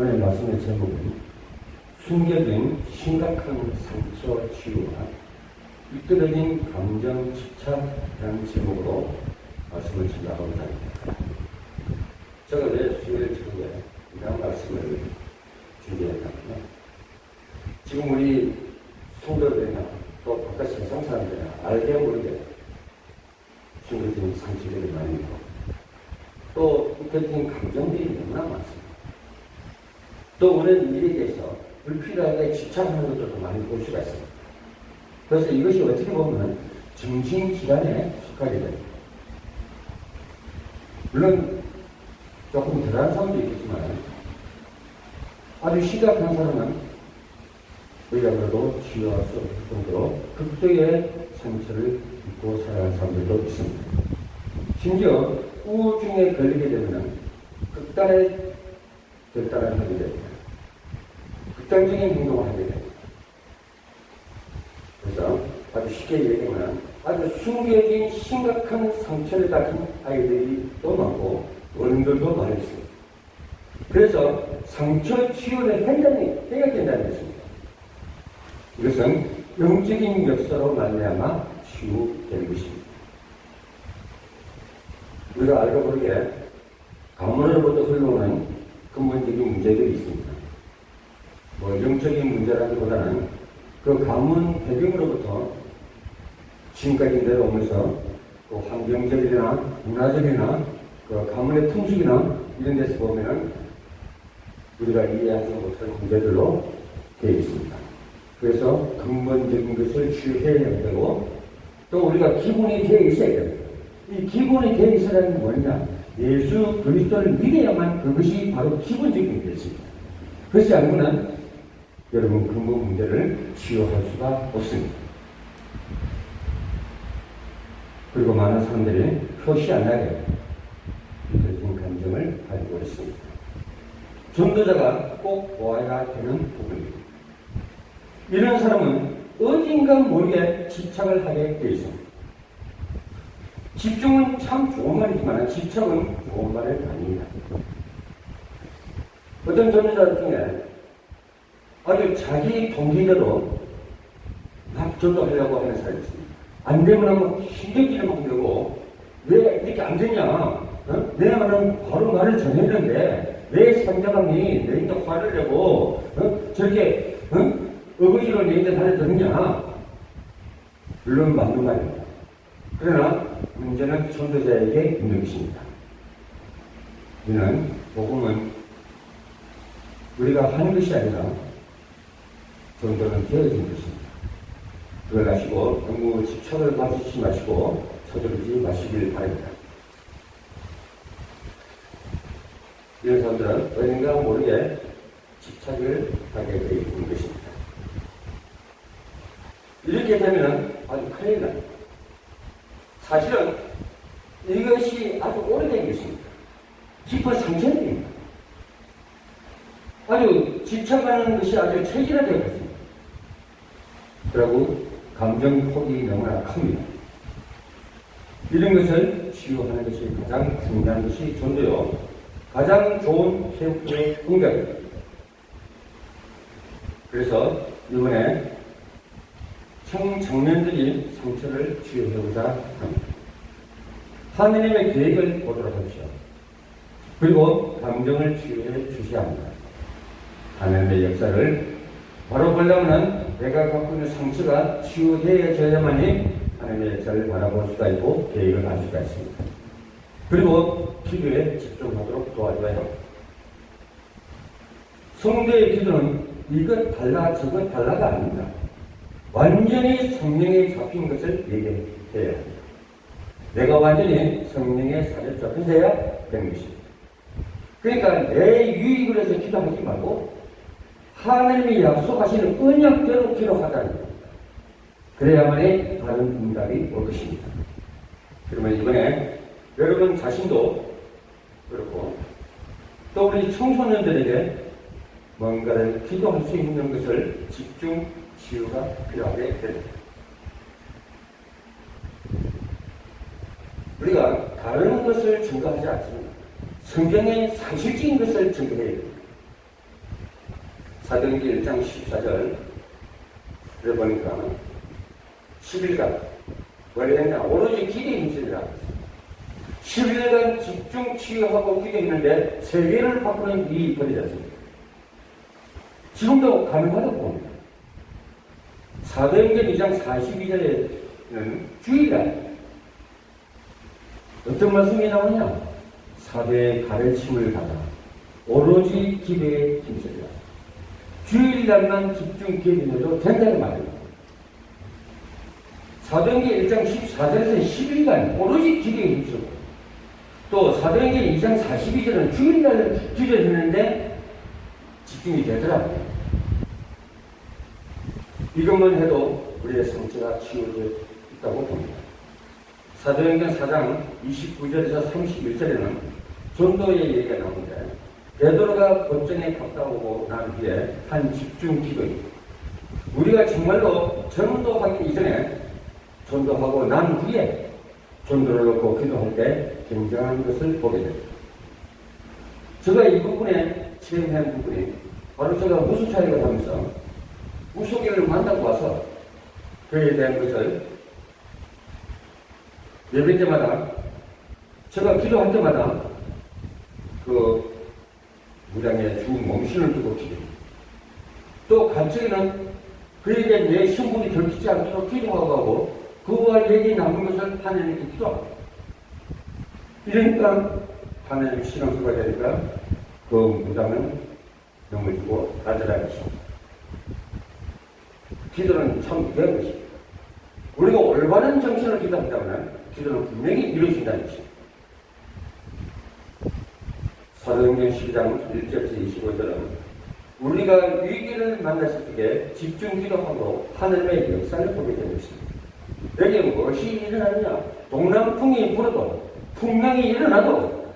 오늘 말씀의 제목은 숨겨진 심각한 상처 치유와 이끌어진 감정 집착이라는 제목으로 말씀을 전하고자 합니다. 제가 왜 수요일 저녁에 이런 말씀을 준비했냐면 지금 우리 성도들이나 또 바깥 세상 사람들이나 알게 모르게 숨겨진 상처들이 많이 있고 또 느껴진 감정들이 너무나 많습니다. 또 우리는 일에 대해서 불필요하게 집착하는 것들도 많이 볼 수가 있습니다. 그래서 이것이 어떻게 보면 정신질환에 속하게 됩니다. 물론 조금 덜한 사람도 있겠지만 아주 심각한 사람은 우리가 그래도 치유할 수 없을 정도로 극도의 상처를 입고 살아가는 사람들도 있습니다. 심지어 우울증에 걸리게 되면 극단의 결단을 하게 됩니다. 극단적인 행동을 하게 됩니다. 그래서 아주 쉽게 얘기하면 아주 숨겨진 심각한 상처를 가진 아이들이 또 많고 어른들도 많이 있습니다. 그래서 상처 치유를 현장에 해야 된다는 것입니다. 이것은 영적인 역사로 말미암아 치유되는 것입니다. 우리가 알고 모르게 가문으로부터 흘러오는 근본적인 문제들이 있습니다. 뭐 영적인 문제라기보다는 그 가문 배경으로부터 지금까지 내려오면서 그 환경적이나 문화적이나 그 가문의 풍습이나 이런 데서 보면은 우리가 이해하지 못할 문제들로 되어 있습니다. 그래서 근본적인 것을 치유해야 되고 또 우리가 기본이 되어 있어야 됩니다. 이 기본이 되어 있어야 하는 게 뭐냐? 예수 그리스도를 믿어야만 그것이 바로 기본적인 것입니다. 그렇지 않으면 여러분 근본 문제를 치유할 수가 없습니다. 그리고 많은 사람들이 표시 안 나게 믿어진 감정을 가지고 있습니다. 전도자가 꼭 보아야 되는 부분입니다. 이런 사람은 어딘가 모르게 집착을 하게 되어 있습니다. 집중은 참 좋은 말이지만 집착은 좋은 말은 아닙니다. 어떤 전도자 중에 아주 자기 동기대로 막 전도 하려고 하는 사람이 있습니다. 안 되면 하면 막 내고 왜 이렇게 안 되냐? 어? 내 말은 바로 말을 전했는데 왜 상대방이 내인데 화를 내고 어? 저렇게 어? 어거지로 내인데 화를 듣냐? 물론 맞는 말입니다. 그러나 문제는 전도자에게 있는 것입니다. 이는 복음은 우리가 하는 것이 아니라 전도는 되어진 것입니다. 그걸 아시고 너무 집착을 가지지 마시고 서두르지 마시길 바랍니다. 이런 사람들은 어딘가 모르게 집착을 하게 되어 있는 것입니다. 이렇게 되면 아주 큰일 납니다. 사실은 이것이 아주 오래된 것입니다. 깊은 상처입니다. 아주 집착하는 것이 아주 체질화되어 있습니다. 그리고 감정 폭이 너무나 큽니다. 이런 것을 치유하는 것이 가장 중요한 것이 전도요. 가장 좋은 체육부의 공격입니다. 그래서 이번에 청청년들이 상처를 치유해보자 합니다. 하느님의 계획을 보도록 하십시오. 그리고 감정을 치유해 주셔야 합니다. 하나님의 역사를 바로 보려면 내가 갖고 있는 상처가 치유되어져야만이 하나님의 역사를 바라볼 수가 있고 계획을 할 수가 있습니다. 그리고 기도에 집중하도록 도와줘야 합니다. 성도의 기도는 이것 달라 저것 달라가 아닙니다. 완전히 성령에 잡힌 것을 얘기해야 합니다. 내가 완전히 성령의 살에 잡혀야 되는 것입니다. 그러니까 내 유익을 위해서 기도하지 말고 하나님이 약속하시는 언약대로 기도하자는 겁니다. 그래야만이 다른 응답이 올 것입니다. 그러면 이번에 여러분 자신도 그렇고 또 우리 청소년들에게 뭔가를 기도할 수 있는 것을 집중 치유가 필요하게 됩니다. 우리가 다른 것을 증거하지 않습니다. 성경의 사실적인 것을 됩니다. 사도행전 1장 14절 를 보니까 10일간 뭘 했냐 오로지 기도에 힘쓰리라 10일간 집중 치유하고 기도했는데 세계를 바꾸는 일이 벌어졌습니다. 지금도 가능하다고 봅니다. 사도행전 2장 42절에는 주일날 어떤 말씀이 나오냐? 사도의 가르침을 받아 오로지 기도에 힘쓰리라. 주일날만 집중 기도해도 된다는 말입니다. 사도행전 1장 14절에서 10일간 오로지 기도에 힘쓰고 또 사도행전 2장 42절은 주일날 기도했는데 집중이 되더라고요. 이것만 해도 우리의 상처가 치유되어 있다고 봅니다. 사도행전 4장 29절에서 31절에는 전도의 얘기가 나오는데 베드로가 법정에 갔다 오고 난 뒤에 한 집중 기도입니다. 우리가 정말로 전도하기 이전에 전도하고 난 후에 전도를 놓고 기도할 때 굉장한 것을 보게 됩니다. 제가 이 부분에 체험한 부분이 바로 제가 무술 차이를 하면서 무속인을 만나고 와서 그에 대한 것을 예배 때마다 제가 기도할 때마다 그 무당에 주 몸신을 두고 기도합니다. 또 간증에는 그에게 내 신분이 들키지 않도록 기도하고 하고 그와 얘기 남은 것을 하나님께 기도합니다. 이러니까 하나님 신앙수가 되니까 그 무당은 주고 아들아가 있습니다. 기도는 참 귀한 것입니다. 우리가 올바른 정신을 기도한다면 기도는 분명히 이루어진다는 것입니다. 사도행전 12장 1절에서 25절은 우리가 위기를 만났을 때 집중 기도하고 하늘의 역사를 보게 되는 것입니다. 여기에 무엇이 일어나느냐? 동남풍이 불어도 풍랑이 일어나도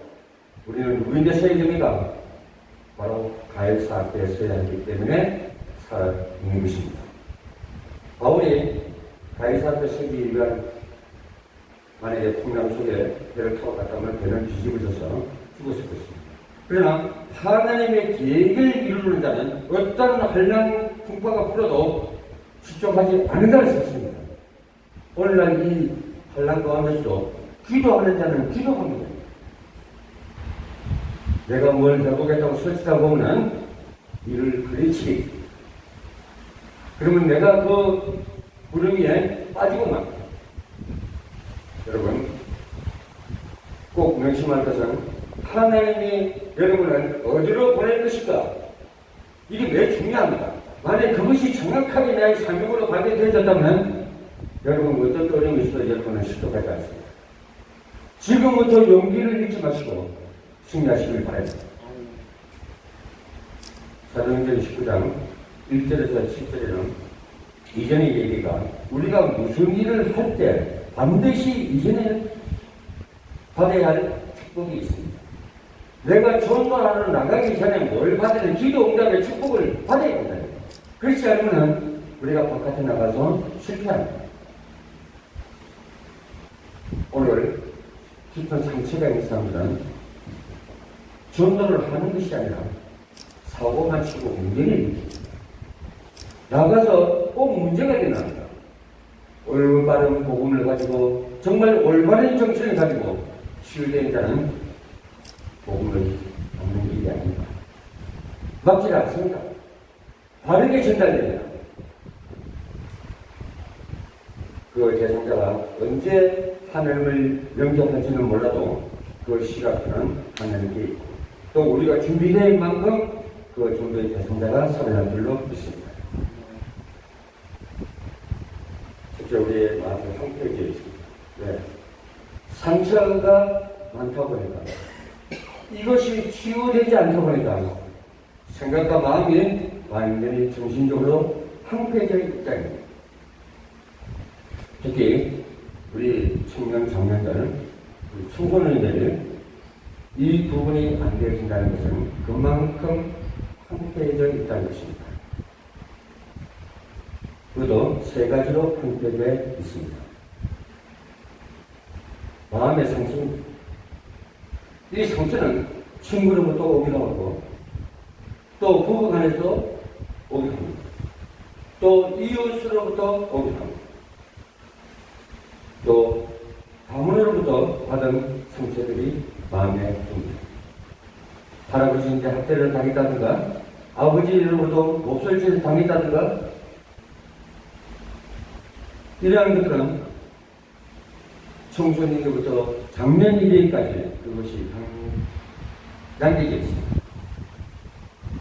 우리는 서야 됩니까? 바로 가해사 앞에 서야 하기 때문에 살아있는 것입니다. 바울이 앞에 서기 위한 만약에 풍랑 속에 배를 타고 갔다면 배는 뒤집어져서 죽었을 것입니다. 그러나 하나님의 계획을 이루는 자는 어떤 한량 풍파가 불어도 실족하지 않는다는 것입니다. 오늘날 이 한량 가운데서도 기도하는 자는 기도합니다. 내가 뭘 해보겠다고 설치다 보면 이를 그리치. 그러면 내가 그 구름 위에 빠지고만. 여러분, 꼭 명심할 것은 하나님이 여러분을 어디로 보낼 것인가? 이게 매우 중요합니다. 만약 그것이 정확하게 나의 삶으로 발견되어졌다면 여러분 어떤 어려움이 있어도 여러분은 실족하지 않습니다. 지금부터 용기를 잃지 마시고 승리하시길 바랍니다. 사도행전 19장 1절에서 10절에는 이전의 얘기가 우리가 무슨 일을 할 때 반드시 이전에 받아야 할 축복이 있습니다. 내가 전도하러 나가기 전에 뭘 받는 기도 응답의 축복을 받아야 된다. 그렇지 않으면 우리가 바깥에 나가서 실패합니다. 오늘 깊은 상처가 있는 사람들은 전도를 하는 것이 아니라 사고만 치고 문제를 일으킵니다. 나가서 꼭 문제가 일어납니다. 올바른 복음을 가지고 정말 올바른 정신을 가지고 치유된 자는 복음을 받는 일이 아닙니다. 막지 않습니다. 바르게 전달됩니다. 그 대상자가 언제 하나님을 영접할지는 몰라도 그 시각은 하나님께 있고 또 우리가 준비된 만큼 그 정도의 대상자가 살아날 줄로 믿습니다. 실제 우리의 형편이 있습니다. 네. 상처가 많다 보니까 이것이 치유되지 않다 보니까 생각과 마음이 완전히 정신적으로 황폐해져 있다는 특히 우리 청년 장년들, 우리 청소년들이 이 부분이 안 되어진다는 것은 그만큼 황폐해져 있다는 것입니다. 그도 세 가지로 황폐되어 있습니다. 마음의 상처입니다. 이 상처는 친구로부터 오기도 하고 또 부부 간에서 오게 합니다. 또 이웃으로부터 오게 합니다. 또 가문으로부터 받은 상처들이 마음에 듭니다. 할아버지인데 학대를 당했다든가 아버지로부터 목소리를 당했다든가 이러한 것들은 청소년에게부터 장년 이래까지 그것이 남겨져 있습니다.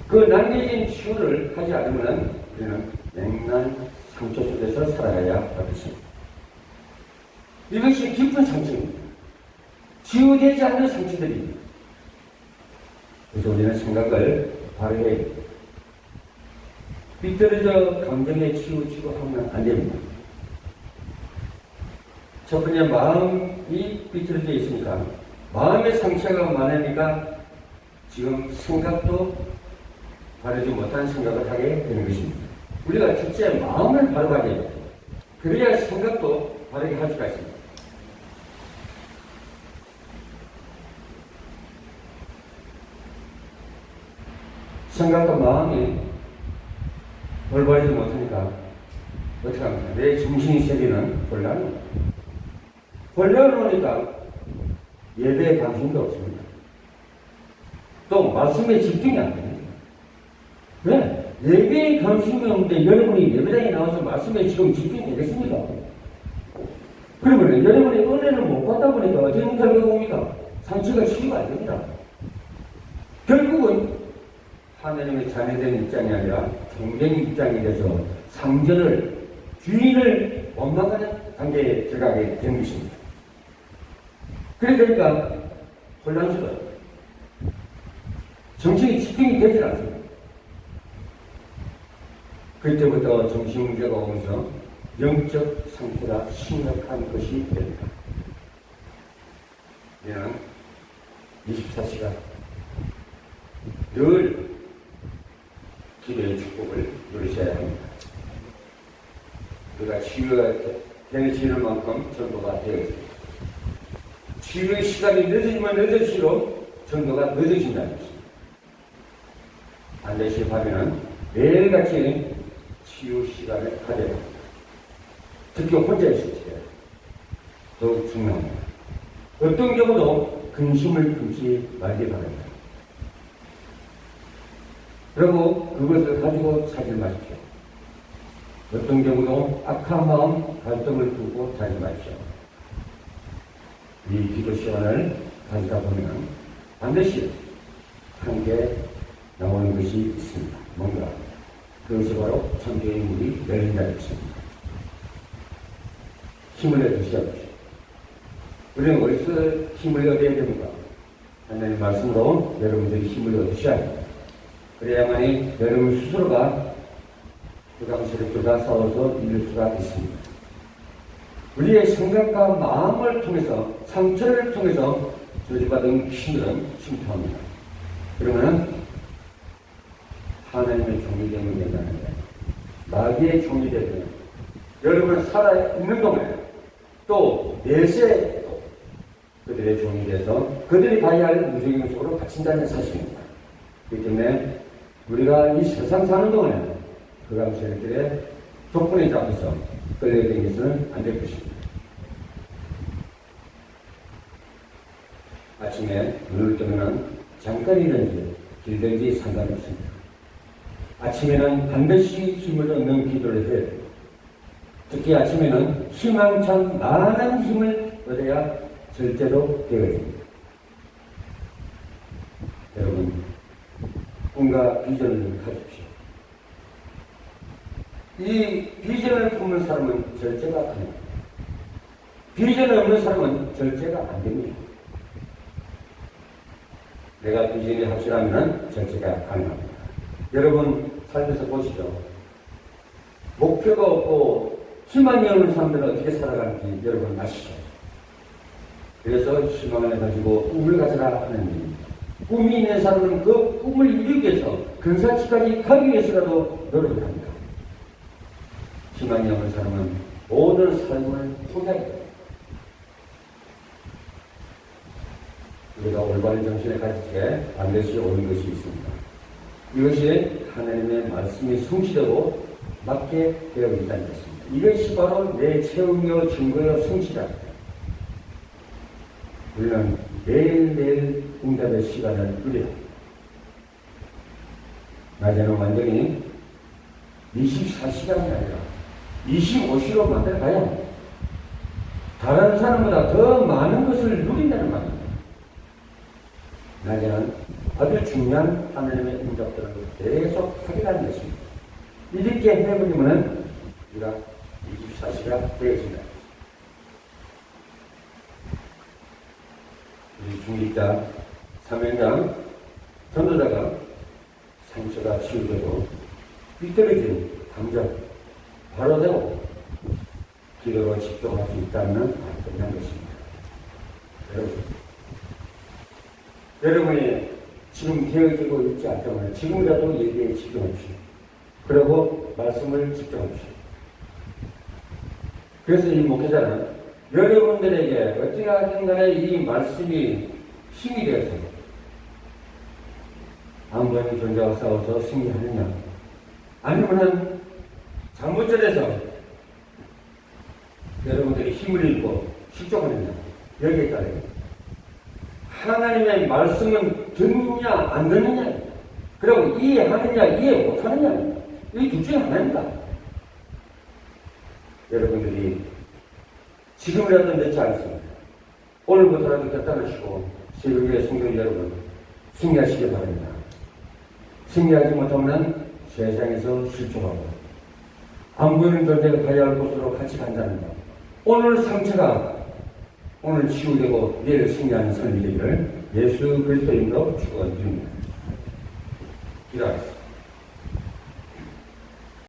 그 남겨진 치유를 하지 않으면 우리는 냉난 상처 속에서 살아가야 할 것입니다. 이것이 깊은 상처입니다. 치유되지 않는 상처들입니다. 그래서 우리는 생각을 바르게. 삐뚤어져 감정에 치우치고 하면 안 됩니다. 첫 번째 마음이 삐뚤어져 있으니까 마음의 상처가 많으니까 지금 생각도 바르지 못한 생각을 하게 되는 것입니다. 우리가 첫째 마음을 바로 가져야 돼요. 그래야 생각도 바르게 할 수가 있습니다. 생각과 마음이 올바르지 못하니까 어떻게 합니까? 내 정신이 세계는 혼란이 오니까 예배에 관심도 없습니다. 또 말씀에 집중이 안 됩니다. 왜? 예배에 관심이 없는데 여러분이 예배당에 나와서 말씀에 지금 집중이 되겠습니까? 그러면 여러분이 은혜를 못 받다 보니까 어떤 결과가 옵니까? 상처가 치유가 안 됩니다. 결국은 하나님의 자녀된 입장이 아니라 경쟁 입장이 돼서 상전을 주인을 원망하는 단계에 들어가게 된 것입니다. 그러니까 혼란스러워요. 정신이 집중이 되질 않습니다. 그때부터 정신 문제가 오면서 영적 상태가 심각한 것이 됩니다. 우리는 24시간 늘 기도의 축복을 누리셔야 합니다. 우리가 치유가 되어지는 만큼 전도가 되어집니다. 치유의 시간이 늦어지면 늦어질수록 전도가 늦어진다는 것입니다. 반드시 하면은 매일같이 치유 시간을 가져야 합니다. 특히 혼자 있을 때 더욱 중요합니다. 어떤 경우도 근심을 금치 말기 바랍니다. 그리고 그것을 가지고 찾지 마십시오. 어떤 경우도 악한 마음, 갈등을 두고 찾지 마십시오. 이 기도 시간을 가지다 보면 반드시 한개 나오는 것이 있습니다. 뭔가 그것이 바로 천주의 물이 열린다는 것입니다. 힘을 합니다. 우리는 어디서 힘을 얻어야 됩니까? 하나님 말씀으로 여러분들이 힘을 얻으셔야 합니다. 그래야만이 여러분 스스로가 그 당시를 싸워서 이길 수가 있습니다. 우리의 생각과 마음을 통해서 상처를 통해서 저주받은 신들은 침투합니다. 그러면은 하나님의 종이 되면 된다는데 마귀의 종이 되면 여러분 살아 있는 동안 또 내세 그들의 종이 돼서 그들이 가야 할 무적인 속으로 갇힌다는 사실입니다. 그렇기 때문에 우리가 이 세상 사는 동안에 그 감세들의 조건에 잡혀서 끌려다니서는 안될 것입니다. 아침에 눈을 뜨면 잠깐이든지 길든지 상관없습니다. 아침에는 반드시 힘을 얻는 기도를 해야 됩니다. 특히 아침에는 희망찬 많은 힘을 얻어야 절대로 되어집니다. 여러분, 꿈과 비전을 가집시오. 이 비전을 품는 사람은 절제가 가능합니다. 비전이 없는 사람은 절제가 안 됩니다. 내가 비전이 확실하면 절제가 가능합니다. 여러분 살면서 보시죠. 목표가 없고 희망이 없는 사람들은 어떻게 살아가는지 여러분 아시죠? 그래서 희망을 가지고 꿈을 가져라 하는 일입니다. 꿈이 있는 사람은 그 꿈을 이루기 위해서 근사치까지 가기 위해서라도 노력을 합니다. 희망이 없는 사람은 모든 삶을 포기하게. 우리가 올바른 정신을 가질 때 반드시 오는 것이 있습니다. 이것이 하나님의 말씀이 성취되고 맞게 되어 있다는 것입니다. 이것이 바로 내 체험이요 증거요 성취다. 우리는 매일매일 응답의 시간을 누려요. 낮에는 완전히 24시간이 아니라 25시로 만들어가야 다른 사람보다 더 많은 것을 누린다는 말입니다. 낮에는 아주 중요한 하나님의 응답들을 계속 확인하는 것입니다. 이렇게 해버리면 우리가 24시가 되어진다. 우리 중립자, 사명장, 전도자가 상처가 치유되고 삐뚤어진 감정 바로 되고 기도로 집중할 수 있다면 안 끝난 것입니다. 여러분, 여러분이 지금 되어지고 있지 않다면 지금이라도 얘기에 집중하십시오. 그리고 말씀을 집중하십시오. 그래서 이 목회자는 여러분들에게 어떻게 하든 간에 이 말씀이 힘이 되어서 한번 존재와 싸워서 승리하느냐 아니면은 잘못전해서 여러분들이 힘을 잃고 실족하느냐 여기에 따라요. 하나님의 말씀은 듣느냐 안 듣느냐 그리고 이해하느냐 이해 못하느냐 이 둘 중에 하나입니다. 여러분들이 지금이라도 늦지 않습니다. 오늘부터라도 결단하시고 세계의 성도 여러분 승리하시기 바랍니다. 승리하지 못하면 세상에서 실종하고 안 보이는 존재가 가야 할 곳으로 같이 간다는 것. 오늘 상처가 오늘 치유되고 내일 승리하는 삶이 되기를 예수 그리스도인으로 축원드립니다. 기도하겠습니다.